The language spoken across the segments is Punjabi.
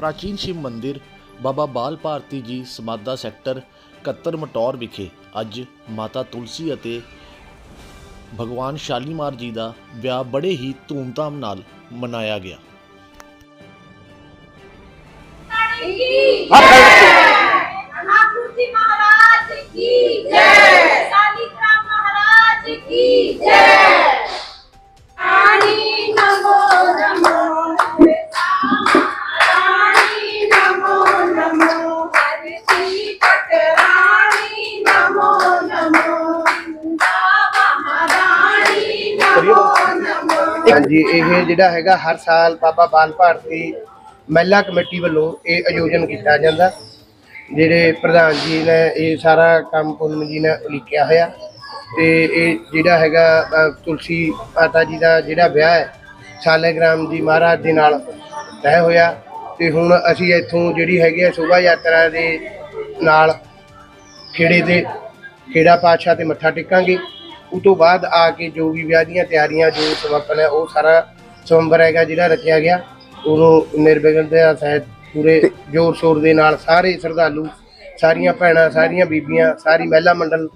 ਪ੍ਰਾਚੀਨ ਸ਼ਿਵ ਮੰਦਿਰ ਬਾਬਾ ਬਾਲ ਭਾਰਤੀ ਜੀ ਸਮਾਦਾ ਸੈਕਟਰ 71 ਮਟੌਰ ਵਿਖੇ ਅੱਜ ਮਾਤਾ ਤੁਲਸੀ ਅਤੇ ਭਗਵਾਨ ਸ਼ਾਲੀਮਾਰ ਜੀ ਦਾ ਵਿਆਹ ਬੜੇ ਹੀ ਧੂਮਧਾਮ ਨਾਲ ਮਨਾਇਆ ਗਿਆ। ਹਾਂਜੀ, ਇਹ ਜਿਹੜਾ ਹੈਗਾ ਹਰ ਸਾਲ ਬਾਬਾ ਬਾਲ ਭਾਰਤੀ ਮਹਿਲਾ ਕਮੇਟੀ ਵੱਲੋਂ ਇਹ ਆਯੋਜਨ ਕੀਤਾ ਜਾਂਦਾ। ਜਿਹੜੇ ਪ੍ਰਧਾਨ ਜੀ ਨੇ ਇਹ ਸਾਰਾ ਕੰਮ ਪੂਨਮ ਜੀ ਨੇ ਉਲੀਕਿਆ ਹੋਇਆ। ਤੇ ਇਹ ਜਿਹੜਾ ਹੈਗਾ ਤੁਲਸੀ ਮਾਤਾ ਜੀ ਦਾ ਜਿਹੜਾ ਵਿਆਹ ਹੈ ਸਾਲੇਗ੍ਰਾਮ ਜੀ ਮਹਾਰਾਜ ਦੇ ਨਾਲ ਤੈਅ ਹੋਇਆ। ਤੇ ਹੁਣ ਅਸੀਂ ਇੱਥੋਂ ਜਿਹੜੀ ਹੈਗੀ ਹੈ ਸ਼ੋਭਾ ਯਾਤਰਾ ਦੇ ਨਾਲ ਖੇੜੇ ਤੇ ਖੇੜਾ ਪਾਤਸ਼ਾਹ ਤੇ ਮੱਥਾ ਟੇਕਾਂਗੇ। ਉਸ ਤੋਂ ਬਾਅਦ ਆ ਕੇ ਜੋ ਵੀ ਵਿਆਹ ਦੀਆਂ ਤਿਆਰੀਆਂ ਜੋ ਸਮਾਪਨ ਹੈ ਉਹ ਸਾਰਾ ਸਵੰਬਰ ਹੈਗਾ ਜਿਹੜਾ ਰਚਿਆ ਗਿਆ ਉਹਨੂੰ ਨਿਰਵਿਘਨ ਦੇ ਸਹਿਤ ਪੂਰੇ ਜ਼ੋਰ ਸ਼ੋਰ ਦੇ ਨਾਲ ਸਾਰੇ ਸ਼ਰਧਾਲੂ ਸਾਰੀਆਂ ਭੈਣਾਂ ਸਾਰੀਆਂ ਬੀਬੀਆਂ ਸਾਰੀ ਮਹਿਲਾ ਮੰਡਲ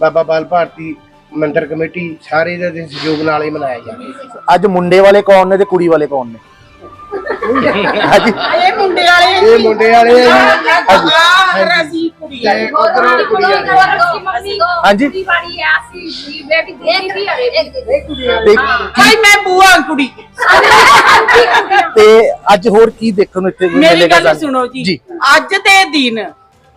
ਬਾਬਾ ਬਾਲ ਭਾਰਤੀ ਮੰਦਰ ਕਮੇਟੀ ਸਾਰੇ ਦੇ ਸਹਿਯੋਗ ਨਾਲ ਹੀ ਮਨਾਇਆ ਜਾਂਦਾ ਅੱਜ ਮੁੰਡੇ ਵਾਲੇ ਕੌਣ ਨੇ ਤੇ ਕੁੜੀ ਵਾਲੇ ਕੌਣ ਨੇ ਹਾਂਜੀ ਇਹ ਮੁੰਡੇ ਵਾਲੇ ਇਹ ਮੁੰਡੇ ਵਾਲੇ ਆ ਜੀ ਆਹ ਅਸੀਂ ਕੁੜੀ ਉਧਰੋਂ ਕੁੜੀ ਵਾਲੇ ਹਾਂਜੀ। ਦੀਵਾਲੀ ਆਸੀ ਜੀ ਬੇਬੀ ਦੇਖ ਵੀ ਅਰੇ ਤੇ ਭਾਈ ਮੈਂ ਬੂਆ ਕੁੜੀ। ਤੇ ਅੱਜ ਹੋਰ ਕੀ ਦੇਖਣ ਨੂੰ ਇੱਥੇ ਮੇਰੀ ਮਿਲੇਗਾ ਗੱਲ ਸਾਨੂੰ? ਸੁਣੋ ਜੀ। ਜੀ। ਅੱਜ ਦੇ ਦਿਨ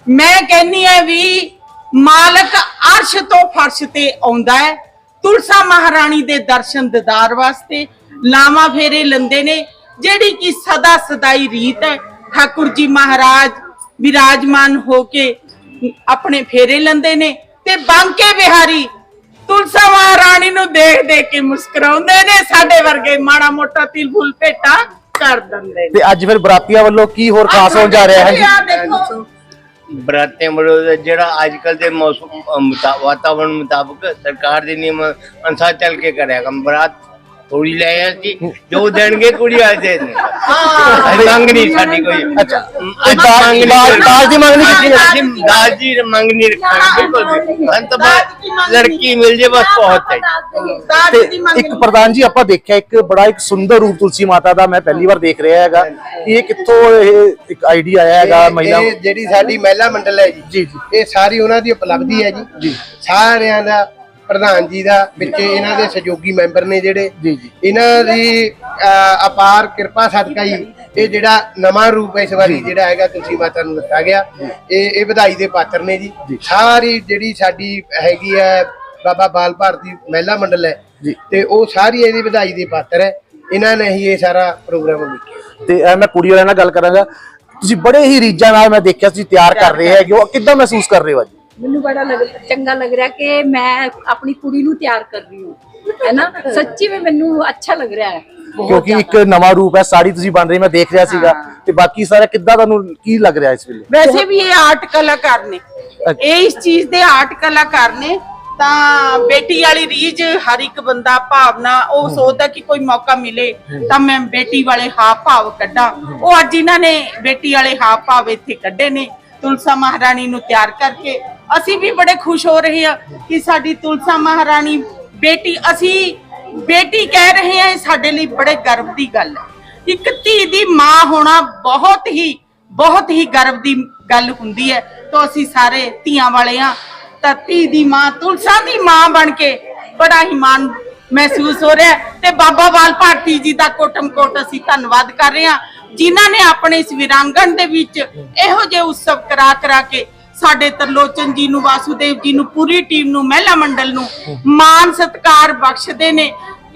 ਮੈਂ ਕਹਿੰਨੀ ਆ ਵੀ ਮਾਲਕ ਅਰਸ਼ ਤੋਂ ਫਰਸ਼ ਤੇ ਆਉਂਦਾ ਹੈ। ਤੁਲਸਾ ਮਹਾਰਾਣੀ ਦੇ ਦਰਸ਼ਨ ਦਿਦਾਰ ਵਾਸਤੇ ਲਾਵਾ ਫੇਰੇ ਲੰਦੇ ਨੇ ਜਿਹੜੀ ਕਿ ਸਦਾ ਸਦਾਈ ਰੀਤ ਹੈ। ਠਾਕੁਰ ਜੀ ਮਹਾਰਾਜ ਵਿਰਾਜਮਾਨ ਹੋ ਕੇ ਆਪਣੇ ਫੇਰੇ ਲੰਦੇ ਨੇ। ਤੇ ਬਾਂਕੇ ਬਿਹਾਰੀ ਤੁਲਸਾ ਮਹਾਰਾਣੀ ਨੂੰ ਦੇਖ ਦੇਖ ਕੇ ਮੁਸਕਰਾਉਂਦੇ ਨੇ ਸਾਡੇ ਵਰਗੇ ਮਾੜਾ ਮੋਟਾ ਤਿਲ ਫੁੱਲ ਭੇਟਾ ਕਰ ਦਿੰਦੇ ਨੇ। ਤੇ ਅੱਜ ਫਿਰ ਬਰਾਤੀਆਂ ਵੱਲੋਂ ਕੀ ਹੋਰ ਖਾਸ ਹੋਣ ਜਾ ਰਿਹਾ ਹੈ? ਜੀ ਆਹ ਦੇਖੋ। ਬਰਾਤੇ ਮਰੋ ਜਿਹੜਾ ਅੱਜ ਕੱਲ ਦੇ ਮੌਸਮ ਅ, ਮੁਤਾ- ਵਾਤਾਵਰਣ ਮੁਤਾਬਕ ਸਰਕਾਰ ਦੇ ਨਿਯਮ ਅਨੁਸਾਰ ਚੱਲ ਕੇ ਕਰਿਆ ਕੰਮ। ਬਰਾਤ ਥੋੜੀ ਲੈ ਆਇਆ ਸੀ ਜੋ ਦੇਣਗੇ ਕੁੜੀ ਵਾਲੇ ਦੇ ਅਸੀਂ ਮੰਗ ਨਹੀਂ ਸਾਡੀ ਕੋਈ। ਅੱਛਾ। ਅੱਜ ਮੰਗ ਨਹੀਂ ਦਾਜ- ਦੀ ਮੰਗ ਨਹੀਂ ਕੀਤੀ ਨਾ? ਅਸੀਂ ਦਾਜ ਦੀ ਮੰਗ ਨਹੀਂ ਰੱਖਾਂਗੇ ਬਿਲਕੁਲ ਵੀ। ਅੰਤ ਬਾਅਦ ਲੜਕੀ ਮਿਲ ਜੇ ਬਸ ਬਹੁਤ ਹੈ। ਦੀ ਇੱਕ। ਪ੍ਰਧਾਨ ਜੀ ਆਪਾਂ ਦੇਖਿਆ ਇੱਕ ਬੜਾ ਇੱਕ ਸੁੰਦਰ ਰੂਪ ਤੁਲਸੀ ਮਾਤਾ ਦਾ ਮੈਂ ਪਹਿਲੀ ਵਾਰ ਦੇਖ ਰਿਹਾ ਹੈਗਾ। ਇਹ ਕਿੱਥੋਂ ਇਹ ਇੱਕ ਆਈਡੀਆ ਆਇਆ ਹੈਗਾ ਮਹਿਲਾ ਇਹ ਜਿਹੜੀ ਸਾਡੀ ਮਹਿਲਾ ਮੰਡਲ ਹੈ ਜੀ ਜੀ ਜੀ। ਇਹ ਸਾਰੀ ਉਹਨਾਂ ਦੀ ਉਪਲਬਧੀ ਹੈ ਜੀ। ਜੀ। ਸਾਰਿਆਂ ਦਾ ਪ੍ਰਧਾਨ ਜੀ ਦਾ ਵਿੱਚ ਇਹਨਾਂ ਦੇ ਸਹਿਯੋਗੀ ਮੈਂਬਰ ਨੇ ਜਿਹੜੇ। ਜੀ, ਜੀ। ਇਹਨਾਂ ਦੀ ਅਪਾਰ ਕਿਰਪਾ ਸਦਕਾ ਹੀ ਇਹ ਜਿਹੜਾ ਨਵਾਂ ਰੂਪ ਇਸ ਵਾਰੀ ਜਿਹੜਾ ਹੈਗਾ ਤੁਲਸੀ ਮਾਤਾ ਨੂੰ ਦਿੱਤਾ ਗਿਆ। ਇਹ ਇਹ ਵਧਾਈ ਦੇ ਪਾਤਰ ਨੇ ਜੀ। ਸਾਰੀ ਜਿਹੜੀ ਸਾਡੀ ਹੈਗੀ ਹੈ ਬਾਬਾ ਬਾਲ ਭਾਰਤੀ ਮਹਿਲਾ ਮੰਡਲ ਹੈ। ਜੀ। ਤੇ ਉਹ ਸਾਰੀ ਇਹਦੀ ਵਧਾਈ ਦੇ ਪਾਤਰ ਹੈ। ਇਹਨਾਂ ਨੇ ਹੀ ਇਹ ਸਾਰਾ ਪ੍ਰੋਗਰਾਮ ਲਿਖਿਆ ਤੇ ਮੈਂ ਕੁੜੀ ਵਾਲਿਆਂ ਨਾਲ ਗੱਲ ਕਰਾਂਗਾ। ਤੁਸੀਂ ਬੜੇ ਹੀ ਰੀਝਾਂ ਨਾਲ ਮੈਂ ਦੇਖਿਆ ਤੁਸੀਂ ਤਿਆਰ ਕਰ ਰਹੇ ਹੈਗੇ ਹੋ। ਕਿੱਦਾਂ ਮਹਿਸੂਸ ਕਰ ਰਹੇ ਹੋ ਅੱਜ? ਮੈਨੂੰ ਬੜਾ ਲੱਗ ਚੰਗਾ ਲੱਗ ਰਿਹਾ ਕਿ ਮੈਂ ਆਪਣੀ ਕੁੜੀ ਨੂੰ ਤਿਆਰ ਕਰ ਰਹੀ ਹਾਂ। ਹੈ ਨਾ ਸੱਚੀ ਵਿੱਚ ਮੈਨੂੰ ਅੱਛਾ ਲੱਗ ਰਿਹਾ ਹੈ। ਕਿਉਂਕਿ ਇੱਕ। ਨਵਾਂ ਰੂਪ ਹੈ ਸਾੜੀ ਤੁਸੀਂ ਬਣ ਰਹੀ ਮੈਂ ਦੇਖ ਰਿਹਾ ਸੀਗਾ। ਤੇ ਬਾਕੀ ਸਾਰਾ ਕਿੱਦਾਂ ਤੁਹਾਨੂੰ ਕੀ ਲੱਗ ਰਿਹਾ ਇਸ ਵੇਲੇ? ਵੈਸੇ ਵੀ ਇਹ ਆਰਟ ਕਲਾਕਾਰ ਨੇ। ਇਹ ਇਸ ਚੀਜ਼ ਦੇ ਆਰਟ ਕਲਾਕਾਰ ਨੇ। ਤਾਂ ਬੇਟੀ ਵਾਲੀ ਰੀਝ ਹਰ ਇੱਕ ਬੰਦਾ ਭਾਵਨਾ ਉਹ ਸੋਚਦਾ ਕਿ ਕੋਈ ਮੌਕਾ ਮਿਲੇ ਤਾਂ ਮੈਂ ਬੇਟੀ ਵਾਲੇ ਹਾਵ ਭਾਵ ਕੱਢਾਂ। ਉਹ ਅੱਜ ਇਹਨਾਂ ਨੇ ਬੇਟੀ ਵਾਲੇ ਹਾਵ ਭਾਵ ਇੱਥੇ ਕੱਢੇ ਨੇ। ਤੁਲਸਾ ਮਹਾਰਾਣੀ ਨੂੰ ਤਿਆਰ ਕਰਕੇ ਅਸੀਂ ਵੀ ਬੜੇ ਖੁਸ਼ ਹੋ ਰਹੇ ਹਾਂ ਕਿ ਸਾਡੀ ਤੁਲਸਾ ਮਹਾਰਾਣੀ ਬੇਟੀ, ਅਸੀਂ ਬੇਟੀ ਕਹਿ ਰਹੇ ਹਾਂ, ਇਹ ਸਾਡੇ ਲਈ ਬੜੇ ਗਰਵ ਦੀ ਗੱਲ ਹੈ। ਇੱਕ ਧੀ ਦੀ ਮਾਂ ਹੋਣਾ ਬਹੁਤ ਹੀ ਬਹੁਤ ਹੀ ਗਰਵ ਦੀ ਗੱਲ ਹੁੰਦੀ ਹੈ। ਤਾਂ ਅਸੀਂ ਸਾਰੇ ਧੀਆਂ ਵਾਲੇ ਆ ਤਾਂ ਧੀ ਦੀ ਮਾਂ ਤੁਲਸਾ ਦੀ ਮਾਂ ਬਣ ਕੇ ਬੜਾ ਹੀ ਮਾਣ ਮਹਿਸੂਸ ਹੋ ਰਿਹਾ ਤੇ ਬਾਬਾ ਬਾਲ ਭਾਰਤੀ ਜੀ ਦਾ ਕੋਟਮ ਕੋਟ ਅਸੀਂ ਧੰਨਵਾਦ ਕਰ ਰਹੇ ਹਾਂ। ਜਿਨ੍ਹਾਂ ਨੇ ਆਪਣੇ ਇਸ ਵਿਰਾਂਗਣ ਦੇ ਵਿੱਚ ਇਹੋ ਜਿਹੇ ਉਤਸਵ ਕਰਾ ਕਰਾ ਕੇ ਸਾਡੇ ਤਰਲੋਚਨ ਜੀ ਨੂੰ ਵਾਸੂਦੇਵ ਜੀ ਨੂੰ ਪੂਰੀ ਟੀਮ ਨੂੰ ਮਹਿਲਾ ਮੰਡਲ ਨੂੰ ਮਾਨ ਸਤਕਾਰ ਬਖਸ਼ਦੇ ਨੇ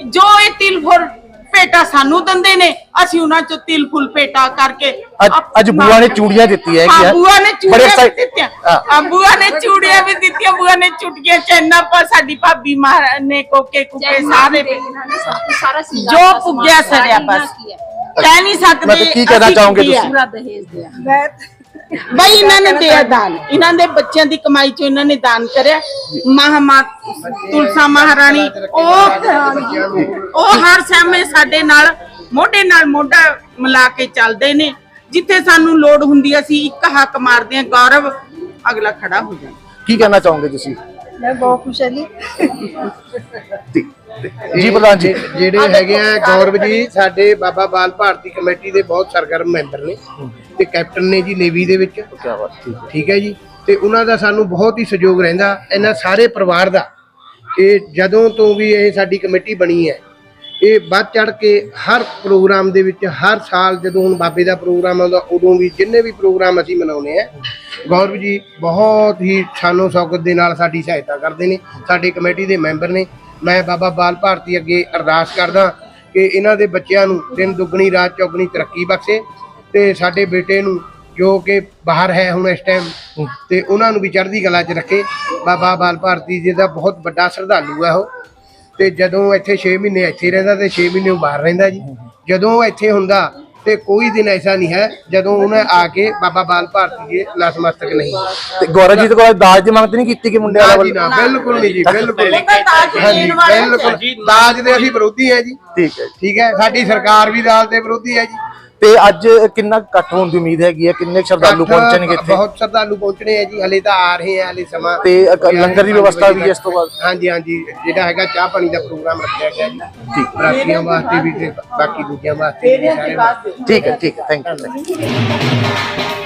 ਜੋ ਇਹ ਤਿਲਫੁਰ ਭੇਟਾ ਸਾਨੂੰ ਦਿੰਦੇ ਨੇ ਅਸੀਂ ਉਹਨਾਂ ਚੋਂ ਤਿਲ ਫੁੱਲ ਭੇਟਾ ਕਰਕੇ ਅੱਜ ਅੱਜ ਬੂਆ ਨੇ ਚੂੜੀਆਂ ਦਿੱਤੀਆਂ ਹਾਂ ਹੈਗੀਆਂ ਬੂਆ ਨੇ ਬੜੇ ਚੂੜੀਆਂ ਵੀ ਦਿੱਤੀਆਂ ਹਾਂ। ਹਾਂ ਬੂਆ ਨੇ ਚੂੜੀਆਂ ਵੀ ਦਿੱਤੀਆਂ ਬੂਆ ਨੇ ਚੁਟਕੀਆਂ ਚੈਨਾ ਪਰ ਸਾਡੀ ਭਾਬੀ ਮਹਾਰਾਜ ਨੇ ਕੋਕੇ ਕੁਕੇ ਸਾਰੇ ਜੋ ਪੁੱਗਿਆ ਸਰਿਆ ਸਾਰਾ ਬਸ ਕੀ। ਕਹਿ ਨਹੀਂ ਸਕਦੇ ਮਤਲਬ ਕੀ ਕਹਿਣਾ ਅਸੀਂ ਚਾਹੋਗੇ ਕੀ। ਤੁਸੀਂ? ਪੂਰਾ ਦਹੇਜ ਦਿਆ ਬਈ ਇਹਨਾਂ ਨੇ ਦਿਆ ਦਾਨ। ਇਹਨਾਂ ਦੇ ਬੱਚਿਆਂ ਦੀ ਕਮਾਈ ਚੋਂ ਇਹਨਾਂ ਨੇ ਦਾਨ ਕਰਿਆ। ਮਹਾਮਾ ਤੁਲਸਾ ਮਹਾਰਾਣੀ ਉਹ ਉਹ ਹਰ ਸਮੇਂ ਸਾਡੇ ਨਾਲ ਮੋਢੇ ਨਾਲ ਮੋਢਾ ਮਿਲਾ ਕੇ ਚੱਲਦੇ ਨੇ। ਜਿੱਥੇ ਸਾਨੂੰ ਲੋੜ ਹੁੰਦੀ ਹੈ, ਅਸੀਂ ਇੱਕ ਹੱਕ ਮਾਰਦੇ ਹਾਂ ਗੌਰਵ ਅਗਲਾ ਖੜਾ ਹੋ ਜਾਂਦਾ ਕੀ ਕਹਿਣਾ ਚਾਹੋਗੇ ਤੁਸੀਂ? ਮੈਂ ਬਹੁਤ ਖੁਸ਼ ਹਾਂ ਜੀ। ਜੀ ਪ੍ਰਧਾਨ ਜੀ। ਜਿਹੜੇ ਹੈਗੇ ਆ ਗੌਰਵ ਜੀ ਸਾਡੇ ਬਾਬਾ ਬਾਲ ਭਾਰਤੀ ਕਮੇਟੀ ਦੇ ਬਹੁਤ ਸਰਗਰਮ ਮੈਂਬਰ ਨੇ ਤੇ ਕੈਪਟਨ ਨੇ ਜੀ ਨੇਵੀ ਦੇ ਵਿੱਚ। ਠੀਕ ਹੈ। ਠੀਕ ਹੈ ਜੀ। ਤੇ ਉਹਨਾਂ ਦਾ ਸਾਨੂੰ ਬਹੁਤ ਹੀ ਸਹਿਯੋਗ ਰਹਿੰਦਾ ਇਹਨਾਂ ਸਾਰੇ ਪਰਿਵਾਰ ਦਾ। ਇਹ ਜਦੋਂ ਤੋਂ ਵੀ ਇਹ ਸਾਡੀ ਕਮੇਟੀ ਬਣੀ ਹੈ ਇਹ ਵੱਧ ਚੜ ਕੇ ਹਰ ਪ੍ਰੋਗਰਾਮ ਦੇ ਵਿੱਚ ਹਰ ਸਾਲ ਜਦੋਂ ਹੁਣ ਬਾਬੇ ਦਾ ਪ੍ਰੋਗਰਾਮ ਆਉਂਦਾ ਉਦੋਂ ਵੀ ਜਿੰਨੇ ਵੀ ਪ੍ਰੋਗਰਾਮ ਅਸੀਂ ਮਨਾਉਨੇ ਆ ਗੌਰਵ ਜੀ ਬਹੁਤ ਹੀ ਸ਼ਾਨੋ ਸ਼ੌਕਤ ਦੇ ਨਾਲ ਸਾਡੀ ਸਹਾਇਤਾ ਕਰਦੇ ਨੇ ਸਾਡੇ ਕਮੇਟੀ ਦੇ ਮੈਂਬਰ ਨੇ। ਮੈਂ ਬਾਬਾ ਬਾਲ ਭਾਰਤੀ ਅੱਗੇ ਅਰਦਾਸ ਕਰਦਾ ਕਿ ਇਹਨਾਂ ਦੇ ਬੱਚਿਆਂ ਨੂੰ ਦਿਨ ਦੁੱਗਣੀ, ਰਾਤ ਚੌਗਣੀ ਤਰੱਕੀ ਬਖਸ਼ੇ ਤੇ ਸਾਡੇ ਬੇਟੇ ਨੂੰ ਜੋ ਕਿ ਬਾਹਰ ਹੈ ਹੁਣ ਇਸ ਟਾਈਮ ਤੇ ਉਹਨਾਂ ਨੂੰ ਵੀ ਚੜ੍ਹਦੀ ਕਲਾ 'ਚ ਰੱਖੇ। ਬਾਬਾ ਬਾਲ ਭਾਰਤੀ ਜੀ ਦਾ ਬਹੁਤ ਵੱਡਾ ਸ਼ਰਧਾਲੂ ਹੈ ਉਹ। ਤੇ ਜਦੋਂ ਇੱਥੇ 6 ਮਹੀਨੇ ਇੱਥੇ ਰਹਿੰਦਾ ਤੇ 6 ਮਹੀਨੇ ਉਹ ਬਾਹਰ ਰਹਿੰਦਾ ਜੀ। ਜਦੋਂ ਇੱਥੇ ਹੁੰਦਾ ਤੇ ਕੋਈ ਦਿਨ ਐਸਾ ਨਹੀਂ ਹੈ ਜਦੋਂ ਉਹਨੇ ਆ ਕੇ ਬਾਬਾ ਬਾਲ ਭਾਰਤੀ ਜੀ ਦੇ ਨਤਮਸਤਕ ਨਹੀਂ। ਤੇ ਗੌਰਵ ਜੀ ਤੋਂ ਕੋਈ ਦਾਜ ਦੀ ਮੰਗ ਨਹੀਂ ਕੀਤੀ ਕਿ ਮੁੰਡੇ ਨਾ ਵਾਲਾ ਜੀ ਨਾ ਬਿਲਕੁਲ ਨਹੀਂ ਜੀ ਬਿਲਕੁਲ। ਦਾਜ ਹਾਂਜੀ ਬਿਲਕੁਲ। ਦਾਜ ਦੇ ਅਸੀਂ ਵਿਰੋਧੀ ਹੈ ਜੀ। ਠੀਕ ਹੈ। ਠੀਕ ਹੈ ਸਾਡੀ ਸਰਕਾਰ ਵੀ ਦਾਜ ਦੇ ਵਿਰੋਧੀ ਹੈ ਜੀ। ਤੇ ਅੱਜ ਕਿੰਨਾ ਇਕੱਠ ਹੋਣ ਦੀ ਉਮੀਦ ਹੈਗੀ ਹੈ? ਕਿੰਨੇ ਸ਼ਰਧਾਲੂ ਪਹੁੰਚਣਗੇ ਇੱਥੇ? ਬਹੁਤ ਸ਼ਰਧਾਲੂ ਪਹੁੰਚਣੇ ਆ ਜੀ ਹਲੇ ਤਾਂ ਆ ਰਹੇ ਆ ਹਲੇ ਸਮਾਂ ਤੇ ਲੰਗਰ ਦੀ ਵਿਵਸਥਾ ਵੀ ਇਸ ਤੋਂ ਬਾਅਦ? ਹਾਂਜੀ ਹਾਂਜੀ ਜਿਹੜਾ ਹੈਗਾ ਚਾਹ ਪਾਣੀ ਦਾ ਪ੍ਰੋਗਰਾਮ ਰੱਖਿਆ ਗਿਆ ਜੀ। ਠੀਕ। ਬਰਾਤੀਆਂ ਵਾਸਤੇ ਵੀ ਤੇ ਬਾਕੀ ਦੂਜਿਆਂ ਵਾਸਤੇ ਵੀ ਸਾਰੇ ਵਾਸਤੇ ਠੀਕ ਹੈ ਠੀਕ ਹੈ ਥੈਂਕ ਯੂ